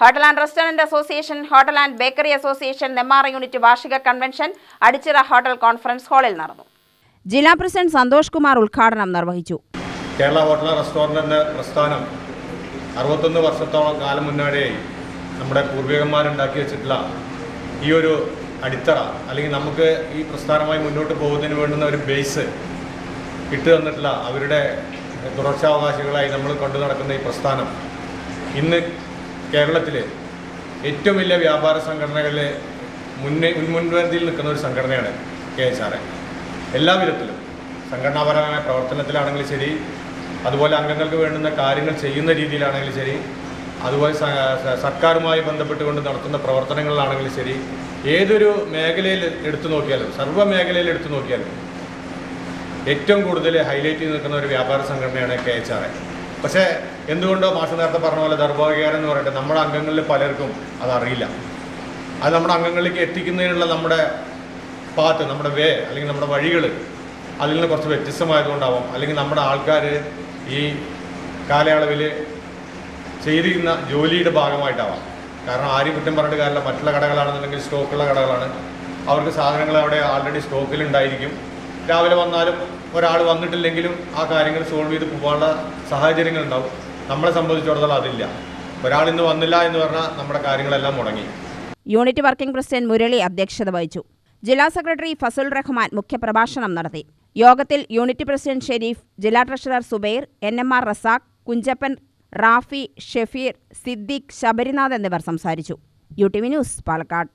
Hotel and restaurant association hotel and bakery association Nemmara unit വാർഷിക convention Adichira hotel conference ഹാളിൽ നടന്നു. ജില്ലാ president Santhosh Kumar ഉദ്ഘാടനം നിർവഹിച്ചു. കേരള ഹോട്ടൽ റെസ്റ്റോറന്റിന്റെ പ്രസ്ഥാനം അറുപത്തൊന്ന് വർഷത്തോളം കാലം മുന്നാടിയായി നമ്മുടെ പൂർവികന്മാരുണ്ടാക്കി വെച്ചിട്ടുള്ള ഈ ഒരു അടിത്തറ അല്ലെങ്കിൽ നമുക്ക് ഈ പ്രസ്ഥാനമായി മുന്നോട്ട് പോകുന്നതിന് വേണ്ടുന്ന ഒരു ബേസ് ഇട്ട് തന്നിട്ടുള്ള അവരുടെ തുടർച്ചാവകാശികളായി നമ്മൾ കൊണ്ടു നടക്കുന്ന ഈ പ്രസ്ഥാനം. ഇന്ന് കേരളത്തിലെ ഏറ്റവും വലിയ വ്യാപാര സംഘടനകളിലെ മുന്നേ മുൻമുൻപന്തിയിൽ നിൽക്കുന്ന ഒരു സംഘടനയാണ് കെ എസ് ആർ എല്ലാ വിധത്തിലും സംഘടനാപരമായ പ്രവർത്തനത്തിലാണെങ്കിലും ശരി അതുപോലെ അംഗങ്ങൾക്ക് വേണ്ടുന്ന കാര്യങ്ങൾ ചെയ്യുന്ന രീതിയിലാണെങ്കിലും ശരി അതുപോലെ സർക്കാരുമായി ബന്ധപ്പെട്ടുകൊണ്ട് നടത്തുന്ന പ്രവർത്തനങ്ങളിലാണെങ്കിലും ശരി ഏതൊരു മേഖലയിൽ എടുത്തു നോക്കിയാലും സർവ മേഖലയിൽ എടുത്തു നോക്കിയാലും ഏറ്റവും കൂടുതൽ ഹൈലൈറ്റ് ചെയ്ത് നിൽക്കുന്ന ഒരു വ്യാപാര സംഘടനയാണ് കെ എച്ച് ആർ പക്ഷേ എന്തുകൊണ്ടോ മാഷ നേരത്തെ പറഞ്ഞ പോലെ ദർഭാഗ്യകാരം എന്ന് പറയട്ടെ നമ്മുടെ അംഗങ്ങളിൽ പലർക്കും അതറിയില്ല. അത് നമ്മുടെ അംഗങ്ങളിലേക്ക് എത്തിക്കുന്നതിനുള്ള നമ്മുടെ പാത്ത് നമ്മുടെ വേ അല്ലെങ്കിൽ നമ്മുടെ വഴികൾ അതിൽ നിന്ന് കുറച്ച് വ്യത്യസ്തമായതുകൊണ്ടാവാം. അല്ലെങ്കിൽ നമ്മുടെ ആൾക്കാർ ഈ കാലയളവിൽ ചെയ്തിരുന്ന ജോലിയുടെ ഭാഗമായിട്ടാവാം. കാരണം ആരും കുറ്റം പറഞ്ഞിട്ട് കാര്യമില്ല. മറ്റുള്ള കടകളാണെന്നുണ്ടെങ്കിൽ സ്റ്റോക്കുള്ള കടകളാണ്. അവർക്ക് സാധനങ്ങൾ അവിടെ ആൾറെഡി സ്റ്റോക്കിലുണ്ടായിരിക്കും രാവിലെ വന്നാലും ഒരാൾ വന്നിട്ടില്ലെങ്കിലും ആ കാര്യങ്ങൾ സോൾവ് ചെയ്ത് പോകാനുള്ള സാഹചര്യങ്ങൾ ഉണ്ടാവും നമ്മളെ സംബന്ധിച്ചിടത്തോളം അതില്ല. ഒരാൾ ഇന്ന് വന്നില്ല എന്ന് പറഞ്ഞാൽ നമ്മുടെ കാര്യങ്ങളെല്ലാം മുടങ്ങി. യൂണിറ്റ് വർക്കിംഗ് പ്രസിഡന്റ് മുരളി അധ്യക്ഷത വഹിച്ചു. ജില്ലാ സെക്രട്ടറി ഫസുൽ റഹ്മാൻ മുഖ്യപ്രഭാഷണം നടത്തി. യോഗത്തിൽ യൂണിറ്റ് പ്രസിഡന്റ് ഷെരീഫ് ജില്ലാ treasurer Subair N M R Razak Kunjappan Rafi Shefeer Siddique Sabarinath എന്നിവർ സംസാരിച്ചു. U T V news Palakkad.